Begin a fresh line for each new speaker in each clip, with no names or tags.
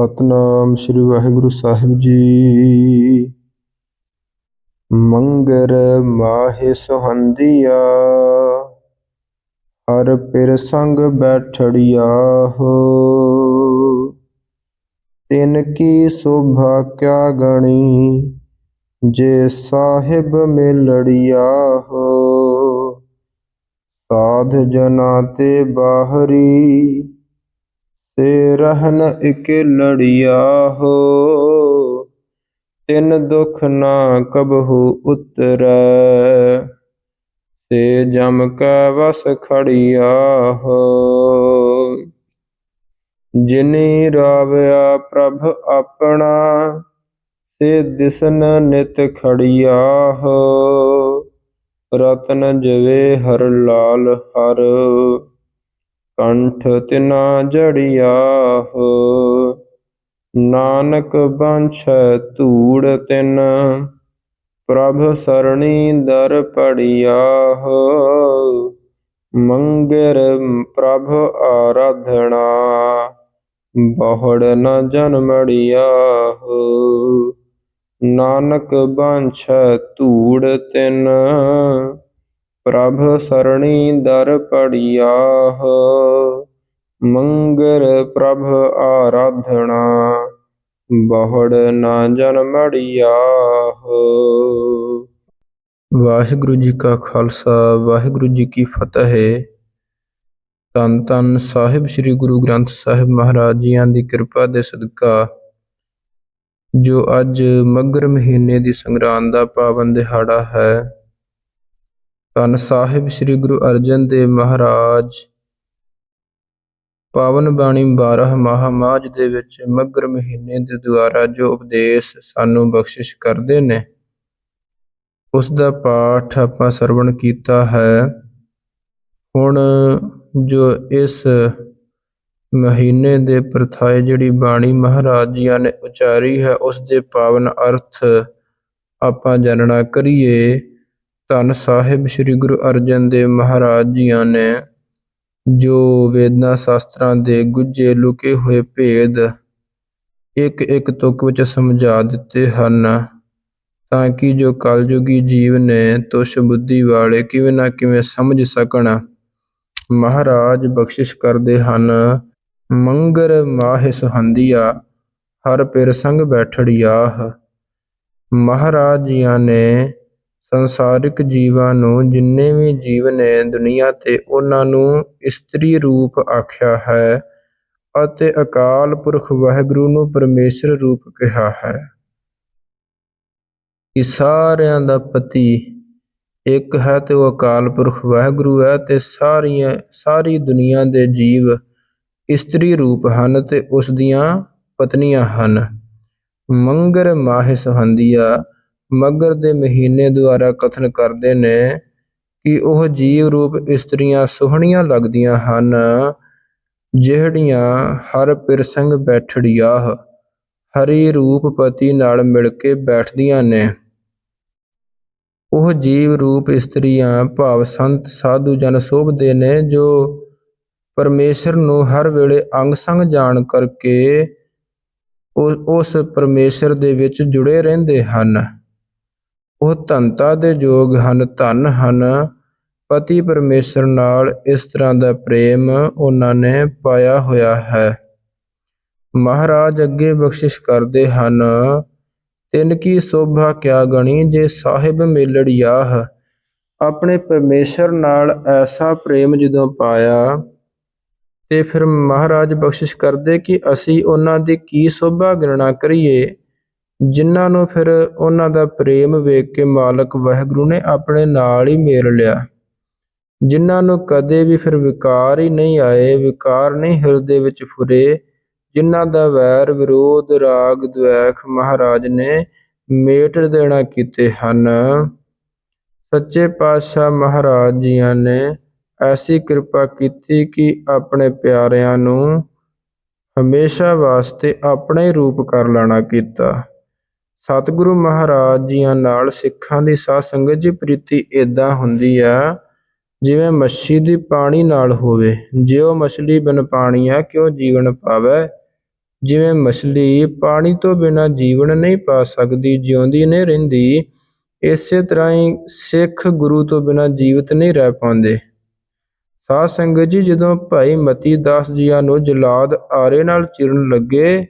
ਸਤਨਾਮ ਸ੍ਰੀ ਵਾਹਿਗੁਰੂ ਸਾਹਿਬ ਜੀ। ਮੰਗਰ ਮਾਹਿ ਸੁਹੰਦੀਆ, ਹਰ ਪਿਰ ਸੰਗ ਬੈਠੜਿਆ ਹੋ। ਤਿਨ ਕੀ ਸੋਭਾ ਕਿਆ ਗਣੀ, ਜੇ ਸਾਹਿਬ ਮਿਲੜਿਆ ਹੋ। ਸਾਧ ਜਨਾ ਤੇ ਬਾਹਰੀ ਤੇ ਰਹਿਨ ਇਕਲੜਿਆ ਹੋ। ਤਿਨ ਦੁਖ ਨਾ ਕਬਹੂ ਉਤਰੈ, ਤੇ ਜਮ ਕੈ ਵਸ ਖੜਿਆ ਹੋ। ਜਿਨੀ ਰਾਵਿਆ ਪ੍ਰਭ ਆਪਣਾ ਸੇ ਦਿਸਨ ਨਿਤ ਖੜਿਆ ਹੋ। ਰਤਨ ਜਵੇ ਹਰ ਲਾਲ ਹਰ। ਕੰਠ ਤਿਨਾ ਜੜਿਆ ਹੋ। ਨਾਨਕ ਬਾਂਛੈ ਧੂੜ ਤਿਨ, ਪ੍ਰਭ ਸਰਣੀ ਦਰ ਪੜਿਆ ਹੋ। ਮੰਗਰ ਪ੍ਰਭ ਆਰਾਧਣਾ ਬਹੁੜ ਨ ਜਨਮੜਿਆ ਹੋ। ਨਾਨਕ ਬਾਂਛੈ ਧੂੜ ਤਿਨ ਪ੍ਰਭ ਸਰਣੀ ਦਰ ਪੜਿਆ ਹੋ ਮੰਗਰ ਪ੍ਰਭ ਆਰਾਧਣਾ ਬਹੁੜ ਨਾ ਜਨਮੜਿਆ ਵਾਹਿਗੁਰੂ ਜੀ ਕਾ ਖਾਲਸਾ, ਵਾਹਿਗੁਰੂ ਜੀ ਕੀ ਫਤਿਹ। ਧੰਨ ਧੰਨ ਸਾਹਿਬ, ਸ੍ਰੀ ਗੁਰੂ ਗ੍ਰੰਥ ਸਾਹਿਬ ਮਹਾਰਾਜ ਜੀਆਂ ਦੀ ਕਿਰਪਾ ਦੇ ਸਦਕਾ, ਜੋ ਅੱਜ ਮਗਰ ਮਹੀਨੇ ਦੀ ਸੰਗਰਾਂਦ ਦਾ ਪਾਵਨ ਦਿਹਾੜਾ ਹੈ ਧੰਨ ਸਾਹਿਬ ਸ੍ਰੀ ਗੁਰੂ ਅਰਜਨ ਦੇਵ ਮਹਾਰਾਜ। ਪਾਵਨ ਬਾਣੀ 12 ਮਾਹ ਦੇ ਵਿੱਚ ਮਗਰ ਮਹੀਨੇ ਦੇ ਦੁਆਰਾ ਜੋ ਉਪਦੇਸ਼ ਸਾਨੂੰ ਬਖਸ਼ਿਸ਼ ਕਰਦੇ ਨੇ ਉਸ ਦਾ ਪਾਠ ਆਪਾਂ ਸਰਵਣ ਕੀਤਾ ਹੈ। ਹੁਣ ਜੋ ਇਸ ਮਹੀਨੇ ਦੇ ਪ੍ਰਥਾਏ ਜਿਹੜੀ ਬਾਣੀ ਮਹਾਰਾਜ ਜੀਆਂ ਨੇ ਉਚਾਰੀ ਹੈ ਉਸ ਦੇ ਪਾਵਨ ਅਰਥ ਆਪਾਂ ਜਾਣਨਾ ਕਰੀਏ। ਧੰਨ ਸਾਹਿਬ ਸ੍ਰੀ ਗੁਰੂ ਅਰਜਨ ਦੇਵ ਮਹਾਰਾਜ ਜੀਆਂ ਨੇ, ਜੋ ਵੇਦਾਂ ਸ਼ਾਸਤਰਾਂ ਦੇ ਗੁੱਝੇ ਲੁਕੇ ਹੋਏ ਭੇਦ ਇੱਕ ਇੱਕ ਤੁਕ ਵਿੱਚ ਸਮਝਾ ਦਿੱਤੇ ਹਨ, ਤਾਂ ਕਿ ਜੋ ਕਲਯੁਗੀ ਜੀਵ ਨੇ ਤੁਸ਼ ਬੁੱਧੀ ਵਾਲੇ ਕਿਵੇਂ ਨਾ ਕਿਵੇਂ ਸਮਝ ਸਕਣ। ਮਹਾਰਾਜ ਬਖਸ਼ਿਸ਼ ਕਰਦੇ ਹਨ, ਮੰਗਰ ਮਾਹਿ ਸੁਹੰਦੀਆ, ਹਰ ਪਿਰ ਸੰਗ ਬੈਠੜਿਆਹ। ਮਹਾਰਾਜ ਜੀਆਂ ਨੇ ਸੰਸਾਰਿਕ ਜੀਵਾਂ ਨੂੰ ਜਿੰਨੇ ਵੀ ਜੀਵ ਨੇ ਦੁਨੀਆ ਤੇ ਉਹਨਾਂ ਨੂੰ ਇਸਤਰੀ ਰੂਪ ਆਖਿਆ ਹੈ ਅਤੇ ਅਕਾਲ ਪੁਰਖ ਵਾਹਿਗੁਰੂ ਨੂੰ ਪਰਮੇਸ਼ਰ ਰੂਪ ਕਿਹਾ ਹੈ। ਕਿ ਸਾਰਿਆਂ ਦਾ ਪਤੀ ਇੱਕ ਹੈ ਤੇ ਉਹ ਅਕਾਲ ਪੁਰਖ ਵਾਹਿਗੁਰੂ ਹੈ ਤੇ ਸਾਰੀਆਂ, ਸਾਰੀ ਦੁਨੀਆ ਦੇ ਜੀਵ ਇਸਤਰੀ ਰੂਪ ਹਨ ਤੇ ਉਸ ਦੀਆਂ ਪਤਨੀਆਂ ਹਨ। ਮੰਗਰ ਮਾਹਿ ਸੁਹੰਦੀਆ ਮਗਰ ਦੇ ਮਹੀਨੇ ਦੁਆਰਾ ਕਥਨ ਕਰਦੇ ਨੇ ਕਿ ਉਹ ਜੀਵ ਰੂਪ ਇਸਤਰੀਆਂ ਸੋਹਣੀਆਂ ਲੱਗਦੀਆਂ ਹਨ, ਜਿਹੜੀਆਂ ਹਰ ਪਿਰਸੰਗ ਬੈਠੜੀਆਂ ਹਰੀ ਰੂਪ ਪਤੀ ਨਾਲ ਮਿਲ ਕੇ ਬੈਠਦੀਆਂ ਨੇ। ਉਹ ਜੀਵ ਰੂਪ ਇਸਤਰੀਆਂ ਭਾਵ ਸੰਤ, ਸਾਧੂ ਜਨ ਸੋਭਦੇ ਨੇ, ਜੋ ਪਰਮੇਸ਼ਰ ਨੂੰ ਹਰ ਵੇਲੇ ਅੰਗ ਸੰਗ ਜਾਣ ਕਰਕੇ ਉਸ ਪਰਮੇਸ਼ਰ ਦੇ ਵਿੱਚ ਜੁੜੇ ਰਹਿੰਦੇ ਹਨ। ਉਹ ਧਨਤਾ ਦੇ ਯੋਗ ਹਨ, ਧਨ ਹਨ। ਪਤੀ ਪਰਮੇਸ਼ਰ ਨਾਲ ਇਸ ਤਰ੍ਹਾਂ ਦਾ ਪ੍ਰੇਮ ਉਹਨਾਂ ਨੇ ਪਾਇਆ ਹੋਇਆ ਹੈ। ਮਹਾਰਾਜ ਅੱਗੇ ਬਖਸ਼ਿਸ਼ ਕਰਦੇ ਹਨ, ਤਿੰਨ ਕੀ ਸੋਭਾ ਕਿਆ ਗਣੀ ਜੇ ਸਾਹਿਬ ਮੇਲੜਿਆਹ। ਆਪਣੇ ਪਰਮੇਸ਼ਰ ਨਾਲ ਐਸਾ ਪ੍ਰੇਮ ਜਦੋਂ ਪਾਇਆ, ਤੇ ਫਿਰ ਮਹਾਰਾਜ ਬਖਸ਼ਿਸ਼ ਕਰਦੇ ਕਿ ਅਸੀਂ ਉਹਨਾਂ ਦੀ ਕੀ ਸੋਭਾ ਗਣਨਾ ਕਰੀਏ। ਜਿਨ੍ਹਾਂ ਨੂੰ ਫਿਰ ਉਹਨਾਂ ਦਾ ਪ੍ਰੇਮ ਵੇਖ ਕੇ ਮਾਲਕ ਵਾਹਿਗੁਰੂ ਨੇ ਆਪਣੇ ਨਾਲ ਹੀ ਮੇਲ ਲਿਆ। ਜਿਨ੍ਹਾਂ ਨੂੰ ਕਦੇ ਵੀ ਫਿਰ ਵਿਕਾਰ ਹੀ ਨਹੀਂ ਆਏ, ਵਿਕਾਰ ਨਹੀਂ ਹਿਰਦੇ ਵਿੱਚ ਫੁਰੇ, ਜਿਨ੍ਹਾਂ ਦਾ ਵੈਰ, ਵਿਰੋਧ, ਰਾਗ, ਦੁਆਖ ਮਹਾਰਾਜ ਨੇ ਮੇਟ ਦੇਣਾ ਕੀਤੇ ਹਨ। ਸੱਚੇ ਪਾਤਸ਼ਾਹ ਮਹਾਰਾਜ ਜੀਆਂ ਨੇ ਐਸੀ ਕਿਰਪਾ ਕੀਤੀ ਕਿ ਆਪਣੇ ਪਿਆਰਿਆਂ ਨੂੰ ਹਮੇਸ਼ਾ ਵਾਸਤੇ ਆਪਣੇ ਰੂਪ ਕਰ ਲੈਣਾ ਕੀਤਾ। ਸਤਿਗੁਰੂ ਮਹਾਰਾਜ ਜੀਆਂ ਨਾਲ ਸਿੱਖਾਂ ਦੀ ਸਾਧ ਸੰਗਤ ਜੀ ਪ੍ਰੀਤੀ ਇਦਾਂ ਹੁੰਦੀ ਆ, ਜਿਵੇਂ ਮੱਛੀ ਦੀ ਪਾਣੀ ਨਾਲ ਹੋਵੇ। ਜਿਉ ਮਛਲੀ ਬਿਨ ਪਾਣੀ ਆ, ਕਿਉ ਜੀਵਨ ਪਾਵੇ? ਜਿਵੇਂ ਮਛਲੀ ਪਾਣੀ ਤੋਂ ਬਿਨਾਂ ਜੀਵਨ ਨਹੀਂ ਪਾ ਸਕਦੀ, ਜਿਉਂਦੀ ਨਹੀਂ ਰਹਿੰਦੀ, ਇਸੇ ਤਰ੍ਹਾਂ ਹੀ ਸਿੱਖ ਗੁਰੂ ਤੋਂ ਬਿਨਾਂ ਜੀਵਤ ਨਹੀਂ ਰਹਿ ਪਾਉਂਦੇ। ਸਾਧ ਸੰਗਤ ਜੀ ਜਦੋਂ ਭਾਈ ਮਤੀ ਦਾਸ ਜੀਆਂ ਨੂੰ ਜਲਾਦ ਆਰੇ ਨਾਲ ਚਿਰਨ ਲੱਗੇ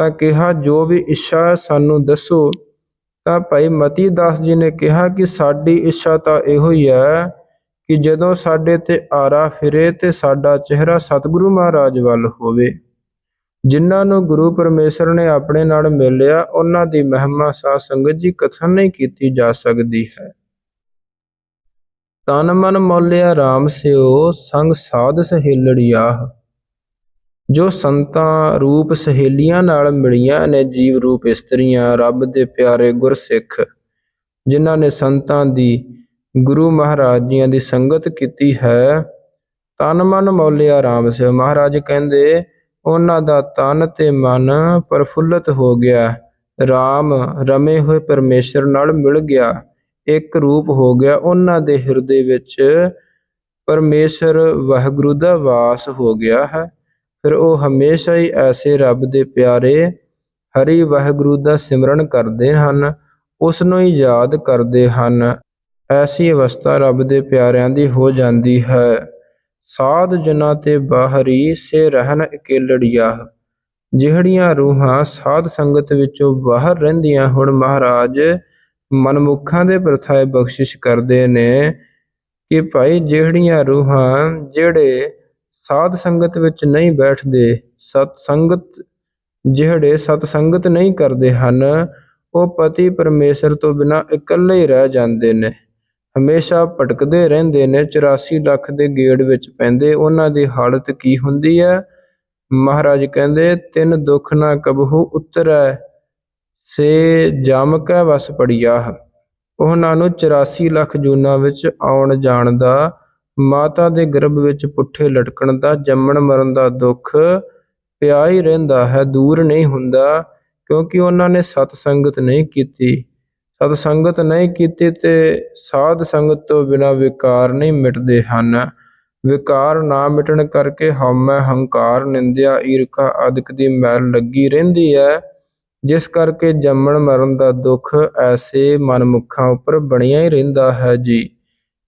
ਤਾਂ ਕਿਹਾ, ਜੋ ਵੀ ਇੱਛਾ ਸਾਨੂੰ ਦੱਸੋ। ਤਾਂ ਭਾਈ ਮਤੀ ਦਾਸ ਜੀ ਨੇ ਕਿਹਾ ਕਿ ਸਾਡੀ ਇੱਛਾ ਤਾਂ ਇਹੋ ਹੀ ਹੈ ਕਿ ਜਦੋਂ ਸਾਡੇ ਤੇ ਆਰਾ ਫਿਰੇ ਤੇ ਸਾਡਾ ਚਿਹਰਾ ਸਤਿਗੁਰੂ ਮਹਾਰਾਜ ਵੱਲ ਹੋਵੇ। ਜਿਨ੍ਹਾਂ ਨੂੰ ਗੁਰੂ ਪਰਮੇਸ਼ਰ ਨੇ ਆਪਣੇ ਨਾਲ ਮਿਲਿਆ, ਉਹਨਾਂ ਦੀ ਮਹਿਮਾ ਸਾਧ ਸੰਗਤ ਜੀ ਕਥਨ ਨਹੀਂ ਕੀਤੀ ਜਾ ਸਕਦੀ ਹੈ। ਤਨ ਮਨ ਮੌਲਿਆ RAM ਸਿਓ, ਸੰਗ ਸਾਧ ਸਹੇਲੜਿਆਹ ਜੋ ਸੰਤਾਂ ਰੂਪ ਸਹੇਲੀਆਂ ਨਾਲ ਮਿਲੀਆਂ ਨੇ ਜੀਵ ਰੂਪ ਇਸਤਰੀਆਂ, ਰੱਬ ਦੇ ਪਿਆਰੇ ਗੁਰਸਿੱਖ, ਜਿਨ੍ਹਾਂ ਨੇ ਸੰਤਾਂ ਦੀ, ਗੁਰੂ ਮਹਾਰਾਜ ਜੀਆਂ ਦੀ ਸੰਗਤ ਕੀਤੀ ਹੈ, ਤਨ ਮਨ ਮੌਲਿਆ ਰਾਮ ਸਿਓ ਮਹਾਰਾਜ ਕਹਿੰਦੇ, ਉਹਨਾਂ ਦਾ ਤਨ ਤੇ ਮਨ ਪ੍ਰਫੁੱਲਤ ਹੋ ਗਿਆ, ਰਾਮ ਰਮੇ ਹੋਏ ਪਰਮੇਸ਼ਰ ਨਾਲ ਮਿਲ ਗਿਆ, ਇੱਕ ਰੂਪ ਹੋ ਗਿਆ। ਉਹਨਾਂ ਦੇ ਹਿਰਦੇ ਵਿੱਚ ਪਰਮੇਸ਼ਰ ਵਾਹਿਗੁਰੂ ਦਾ ਵਾਸ ਹੋ ਗਿਆ ਹੈ। ਫਿਰ ਉਹ ਹਮੇਸ਼ਾ ਹੀ ਐਸੇ ਰੱਬ ਦੇ ਪਿਆਰੇ ਹਰੀ ਵਾਹਿਗੁਰੂ ਦਾ ਸਿਮਰਨ ਕਰਦੇ ਹਨ ਉਸ ਨੂੰ ਹੀ ਯਾਦ ਕਰਦੇ ਹਨ। ਐਸੀ ਅਵਸਥਾ ਰੱਬ ਦੇ ਪਿਆਰਿਆਂ ਦੀ ਹੋ ਜਾਂਦੀ ਹੈ। ਸਾਧ ਜਨਾਂ ਤੇ ਬਾਹਰੀ ਸੇ ਰਹਿਣ ਇਕੇਲੜੀਆ। ਜਿਹੜੀਆਂ ਰੂਹਾਂ ਸਾਧ ਸੰਗਤ ਵਿੱਚੋਂ ਬਾਹਰ ਰਹਿੰਦੀਆਂ ਹੁਣ ਮਹਾਰਾਜ, ਮਨਮੁੱਖਾਂ ਦੇ ਪ੍ਰਥਾਏ ਬਖਸ਼ਿਸ਼ ਕਰਦੇ ਨੇ ਕਿ ਭਾਈ ਜਿਹੜੀਆਂ ਰੂਹਾਂ ਜਿਹੜੇ ਸਾਧ ਸੰਗਤ ਵਿੱਚ ਨਹੀਂ ਬੈਠਦੇ, ਸਤ ਸੰਗਤ ਜਿਹੜੇ ਸਤ ਸੰਗਤ ਨਹੀਂ ਕਰਦੇ ਹਨ, ਉਹ ਪਤੀ ਪਰਮੇਸ਼ਰ ਤੋਂ ਬਿਨਾ ਇਕੱਲੇ ਹੀ ਰਹਿ ਜਾਂਦੇ ਨੇ। ਹਮੇਸ਼ਾ ਭਟਕਦੇ ਰਹਿੰਦੇ ਨੇ 84 ਲੱਖ ਦੇ ਗੇੜ ਵਿੱਚ ਪੈਂਦੇ। ਉਹਨਾਂ ਦੀ ਹਾਲਤ ਕੀ ਹੁੰਦੀ ਹੈ? ਮਹਾਰਾਜ ਕਹਿੰਦੇ, ਤਿੰਨ ਦੁੱਖ ਨਾ ਕਬਹੂ, ਉਤਰੈ ਸੇ ਜਮ ਕੈ ਵਸ ਪੜਿਆ ਉਹਨਾਂ ਨੂੰ 84 ਲੱਖ ਜੂਨਾਂ ਵਿੱਚ ਆਉਣ ਜਾਣ ਦਾ ਮਾਤਾ ਦੇ ਗਰਭ ਵਿੱਚ ਪੁੱਠੇ ਲਟਕਣ ਦਾ, ਜੰਮਣ ਮਰਨ ਦਾ ਦੁੱਖ ਪਿਆ ਹੀ ਰਹਿੰਦਾ ਹੈ, ਦੂਰ ਨਹੀਂ ਹੁੰਦਾ, ਕਿਉਂਕਿ ਉਹਨਾਂ ਨੇ ਸਤ ਸੰਗਤ ਨਹੀਂ ਕੀਤੀ। ਸਤ ਸੰਗਤ ਨਹੀਂ ਕੀਤੀ ਤੇ ਸਾਧ ਸੰਗਤ ਤੋਂ ਬਿਨਾ ਵਿਕਾਰ ਨਹੀਂ ਮਿਟਦੇ ਹਨ। ਵਿਕਾਰ ਨਾ ਮਿਟਣ ਕਰਕੇ ਹਉਮੈ ਹੰਕਾਰ, ਨਿੰਦਿਆ, ਈਰਖਾ ਆਦਿਕ ਦੀ ਮੈਲ ਲੱਗੀ ਰਹਿੰਦੀ ਹੈ, ਜਿਸ ਕਰਕੇ ਜੰਮਣ ਮਰਨ ਦਾ ਦੁੱਖ ਐਸੇ ਮਨਮੁਖਾਂ ਉੱਪਰ ਬਣਿਆ ਹੀ ਰਹਿੰਦਾ ਹੈ ਜੀ।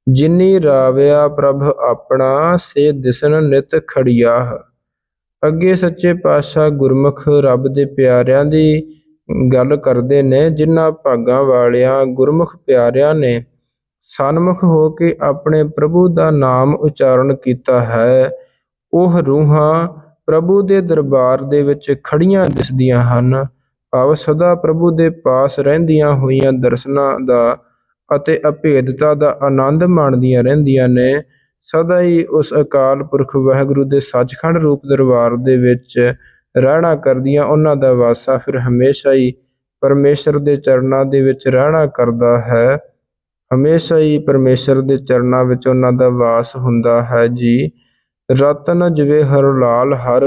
ਜਿਨੀ ਰਾਵਿਆ ਪ੍ਰਭ ਆਪਣਾ, ਸੇ ਦਿਸਨ ਨਿਤ ਖੜਿਆ ਅੱਗੇ ਸੱਚੇ ਪਾਤਸ਼ਾਹ ਗੁਰਮੁਖ ਰੱਬ ਦੇ ਪਿਆਰਿਆਂ ਦੀ ਗੱਲ ਕਰਦੇ ਨੇ, ਜਿਨ੍ਹਾਂ ਭਾਗਾਂ ਵਾਲਿਆਂ ਗੁਰਮੁਖ ਪਿਆਰਿਆਂ ਨੇ ਸਨਮੁਖ ਹੋ ਕੇ ਆਪਣੇ ਪ੍ਰਭੂ ਦਾ ਨਾਮ ਉਚਾਰਨ ਕੀਤਾ ਹੈ, ਉਹ ਰੂਹਾਂ ਪ੍ਰਭੂ ਦੇ ਦਰਬਾਰ ਦੇ ਵਿੱਚ ਖੜੀਆਂ ਦਿਸਦੀਆਂ ਹਨ। ਭਾਵ ਸਦਾ ਪ੍ਰਭੂ ਦੇ ਪਾਸ ਰਹਿੰਦੀਆਂ ਹੋਈਆਂ ਦਰਸ਼ਨਾਂ ਦਾ ਅਤੇ ਅਭੇਦਤਾ ਦਾ ਆਨੰਦ ਮਾਣਦੀਆਂ ਰਹਿੰਦੀਆਂ ਨੇ। ਸਦਾ ਹੀ ਉਸ ਅਕਾਲ ਪੁਰਖ ਵਾਹਿਗੁਰੂ ਦੇ ਸੱਚਖੰਡ ਰੂਪ ਦਰਬਾਰ ਦੇ ਵਿੱਚ ਰਹਿਣਾ ਕਰਦੀਆਂ ਉਹਨਾਂ ਦਾ ਵਾਸਾ ਫਿਰ ਹਮੇਸ਼ਾ ਹੀ ਪਰਮੇਸ਼ਰ ਦੇ ਚਰਨਾਂ ਦੇ ਵਿੱਚ ਰਹਿਣਾ ਕਰਦਾ ਹੈ। ਹਮੇਸ਼ਾ ਹੀ ਪਰਮੇਸ਼ਰ ਦੇ ਚਰਨਾਂ ਵਿੱਚ ਉਹਨਾਂ ਦਾ ਵਾਸ ਹੁੰਦਾ ਹੈ ਜੀ। ਰਤਨ ਜਿਵੇਂ ਹਰ ਲਾਲ, ਹਰ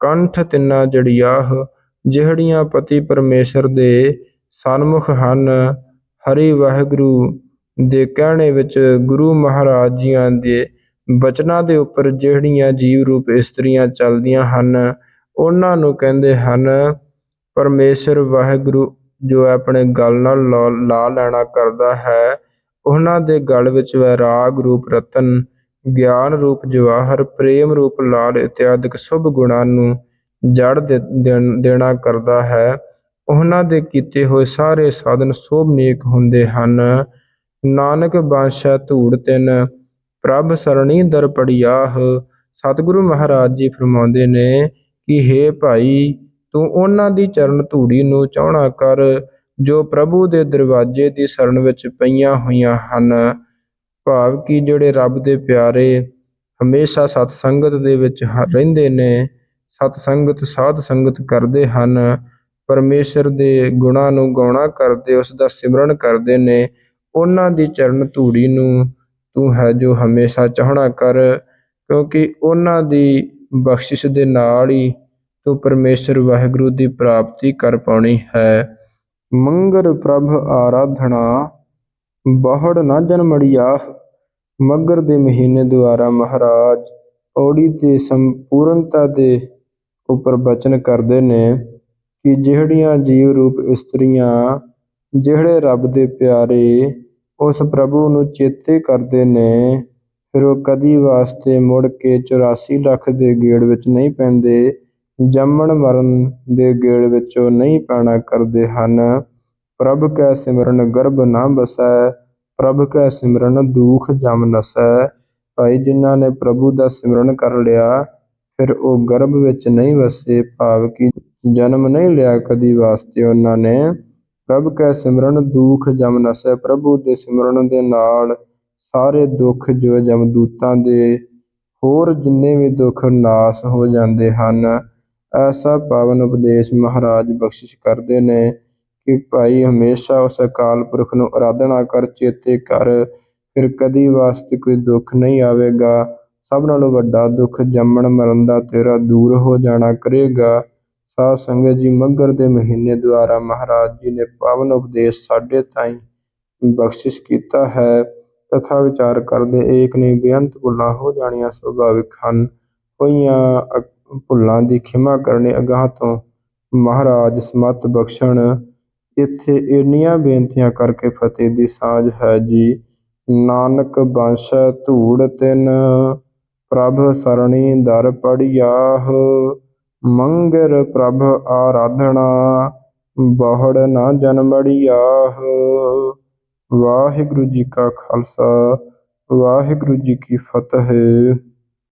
ਕੰਠ ਤਿੰਨਾ ਜੜਿਆਹ ਜਿਹੜੀਆਂ ਪਤੀ ਪਰਮੇਸ਼ਰ ਦੇ ਸਨਮੁਖ ਹਨ। ਹਰੀ ਵਾਹਿਗੁਰੂ ਦੇ ਕਹਿਣੇ ਵਿੱਚ ਗੁਰੂ ਮਹਾਰਾਜ ਜੀਆਂ ਦੇ ਬਚਨਾਂ ਦੇ ਉੱਪਰ ਜਿਹੜੀਆਂ ਜੀਵ ਰੂਪ ਇਸਤਰੀਆਂ ਚੱਲਦੀਆਂ ਹਨ, ਉਹਨਾਂ ਨੂੰ ਕਹਿੰਦੇ ਹਨ, ਪਰਮੇਸ਼ਰ ਵਾਹਿਗੁਰੂ ਜੋ ਆਪਣੇ ਗਲ ਨਾਲ ਲਾ ਲੈਣਾ ਕਰਦਾ ਹੈ, ਉਹਨਾਂ ਦੇ ਗਲ ਵਿੱਚ ਵੈਰਾਗ ਰੂਪ ਰਤਨ, ਗਿਆਨ ਰੂਪ ਜਵਾਹਰ, ਪ੍ਰੇਮ ਰੂਪ ਲਾਲ ਇਤਿਆਦਿਕ ਸੁਭ ਗੁਣਾਂ ਨੂੰ ਜੜ ਦੇਣਾ ਕਰਦਾ ਹੈ। ਉਹਨਾਂ ਦੇ ਕੀਤੇ ਹੋਏ ਸਾਰੇ ਸਾਧਨ ਸੋਭਨੀਕ ਹੁੰਦੇ ਹਨ। ਨਾਨਕ ਬਾਦਸ਼ਾਹ ਧੂੜ ਤਿਨ, ਪ੍ਰਭ ਸਰਣੀ ਦਰ ਪੜਿਆਹ। ਸਤਿਗੁਰੂ ਮਹਾਰਾਜ ਜੀ ਫਰਮਾਉਂਦੇ ਨੇ ਕਿ हे ਭਾਈ, ਤੂੰ ਉਹਨਾਂ ਦੀ ਚਰਨ ਧੂੜੀ ਨੂੰ ਚਾਹਣਾ ਕਰ, ਜੋ ਪ੍ਰਭੂ ਦੇ ਦਰਵਾਜ਼ੇ ਦੀ ਸ਼ਰਨ ਵਿੱਚ ਪਈਆਂ ਹੋਈਆਂ ਹਨ। ਭਾਵ ਕਿ ਜਿਹੜੇ ਰੱਬ ਦੇ ਪਿਆਰੇ ਹਮੇਸ਼ਾ ਸਤ ਸੰਗਤ ਦੇ ਵਿੱਚ ਰਹਿੰਦੇ ਨੇ, ਸਤ ਸੰਗਤ ਸਾਧ ਸੰਗਤ ਕਰਦੇ ਹਨ। ਪਰਮੇਸ਼ਰ ਦੇ ਗੁਣਾਂ ਨੂੰ ਗਾਉਣਾ ਕਰਦੇ, ਉਸ ਦਾ ਸਿਮਰਨ ਕਰਦੇ ਨੇ। ਉਹਨਾਂ ਦੀ ਚਰਨ ਧੂੜੀ ਨੂੰ ਤੂੰ ਹੈ ਜੋ ਹਮੇਸ਼ਾ ਚਾਹਣਾ ਕਰ, ਕਿਉਂਕਿ ਉਹਨਾਂ ਦੀ ਬਖਸ਼ਿਸ਼ ਦੇ ਨਾਲ ਹੀ ਤੂੰ ਪਰਮੇਸ਼ਰ ਵਾਹਿਗੁਰੂ ਦੀ ਪ੍ਰਾਪਤੀ ਕਰ ਪਾਉਣੀ ਹੈ। ਮੰਗਰ ਪ੍ਰਭ ਆਰਾਧਨਾ, ਬਹੁੜ ਨਾ ਜਨਮੜਿਆ। ਮਗਰ ਦੇ ਮਹੀਨੇ ਦੁਆਰਾ ਮਹਾਰਾਜ ਔੜੀ ਤੇ ਸੰਪੂਰਨਤਾ ਦੇ ਉੱਪਰ ਬਚਨ ਕਰਦੇ ਨੇ। ਕਿ ਜਿਹੜੀਆਂ ਜੀਵ ਰੂਪ ਇਸਤਰੀਆਂ ਜਿਹੜੇ ਰੱਬ ਦੇ ਪਿਆਰੇ ਉਸ ਪ੍ਰਭੂ ਨੂੰ ਚੇਤੇ ਕਰਦੇ ਨੇ, ਫਿਰ ਉਹ ਕਦੀ ਵਾਸਤੇ ਮੁੜ ਕੇ 84 ਲੱਖ ਦੇ ਗੇੜ ਵਿੱਚ ਨਹੀਂ ਪੈਂਦੇ, ਜੰਮਣ ਮਰਨ ਦੇ ਗੇੜ ਵਿੱਚ ਉਹ ਨਹੀਂ ਪੈਣਾ ਕਰਦੇ ਹਨ। ਪ੍ਰਭ ਕੈ ਸਿਮਰਨ ਗਰਭ ਨਾ ਬਸੈ, ਪ੍ਰਭ ਕੈ ਸਿਮਰਨ ਦੁਖ ਜਮ ਨਸੈ। ਭਾਈ ਜਿਨ੍ਹਾਂ ਨੇ ਪ੍ਰਭੂ ਦਾ ਸਿਮਰਨ ਕਰ ਲਿਆ, ਫਿਰ ਉਹ ਗਰਭ ਵਿੱਚ ਨਹੀਂ ਵਸੇ, ਭਾਵ ਕਿ ਜਨਮ ਨਹੀਂ ਲਿਆ ਕਦੀ ਵਾਸਤੇ ਉਹਨਾਂ ਨੇ। ਪ੍ਰਭ ਕੈ ਸਿਮਰਨ ਦੁਖ ਜਮ ਨਸੈ, ਪ੍ਰਭੂ ਦੇ ਸਿਮਰਨ ਦੇ ਨਾਲ ਸਾਰੇ ਦੁੱਖ ਜੋ ਜਮਦੂਤਾਂ ਦੇ, ਹੋਰ ਜਿੰਨੇ ਵੀ ਦੁੱਖ ਨਾਸ ਹੋ ਜਾਂਦੇ ਹਨ, ਐਸਾ ਪਾਵਨ ਉਪਦੇਸ਼ ਮਹਾਰਾਜ ਬਖਸ਼ਿਸ਼ ਕਰਦੇ ਨੇ ਕਿ ਭਾਈ ਹਮੇਸ਼ਾ ਉਸ ਅਕਾਲ ਪੁਰਖ ਨੂੰ ਆਰਾਧਨਾ ਕਰ, ਚੇਤੇ ਕਰ। ਫਿਰ ਕਦੀ ਵਾਸਤੇ ਕੋਈ ਦੁੱਖ ਨਹੀਂ ਆਵੇਗਾ। ਸਭ ਨਾਲੋਂ ਵੱਡਾ ਦੁੱਖ ਜੰਮਣ ਮਰਨ ਦਾ ਤੇਰਾ ਦੂਰ ਹੋ ਜਾਣਾ ਕਰੇਗਾ। ਸਾਧ ਸੰਗਤ ਜੀ, ਮੱਗਰ ਦੇ ਮਹੀਨੇ ਦੁਆਰਾ ਮਹਾਰਾਜ ਜੀ ਨੇ ਪਾਵਨ ਉਪਦੇਸ਼ ਸਾਡੇ ਤਾਈਂ ਬਖਸ਼ਿਸ਼ ਕੀਤਾ ਹੈ। ਤਥਾ ਵਿਚਾਰ ਕਰਦੇ ਏਕ ਨਹੀਂ ਬੇਅੰਤ ਭੁੱਲਾਂ ਹੋ ਜਾਣੀਆਂ ਸੁਭਾਵਿਕ ਹਨ। ਹੋਈਆਂ ਭੁੱਲਾਂ ਦੀ ਖਿਮਾ ਕਰਨੀ ਅਗਾਹ ਤੋਂ ਮਹਾਰਾਜ ਸਮਤ ਬਖਸ਼ਣ। ਇੱਥੇ ਇੰਨੀਆਂ ਬੇਨਤੀਆਂ ਕਰਕੇ ਫਤਿਹ ਦੀ ਸਾਂਝ ਹੈ ਜੀ। ਨਾਨਕ ਬੰਸ ਧੂੜ ਤਿਨ ਪ੍ਰਭ ਸਰਣੀ ਦਰ ਪੜਿਆਹ ਮੰਗਰ ਪ੍ਰਭ ਆਰਾਧਨਾ ਬਹੁੜ ਨਾ ਜਨਮੜਿਆਹ। ਵਾਹਿਗੁਰੂ ਜੀ ਕਾ ਖਾਲਸਾ ਵਾਹਿਗੁਰੂ ਜੀ ਕੀ ਫਤਿਹ।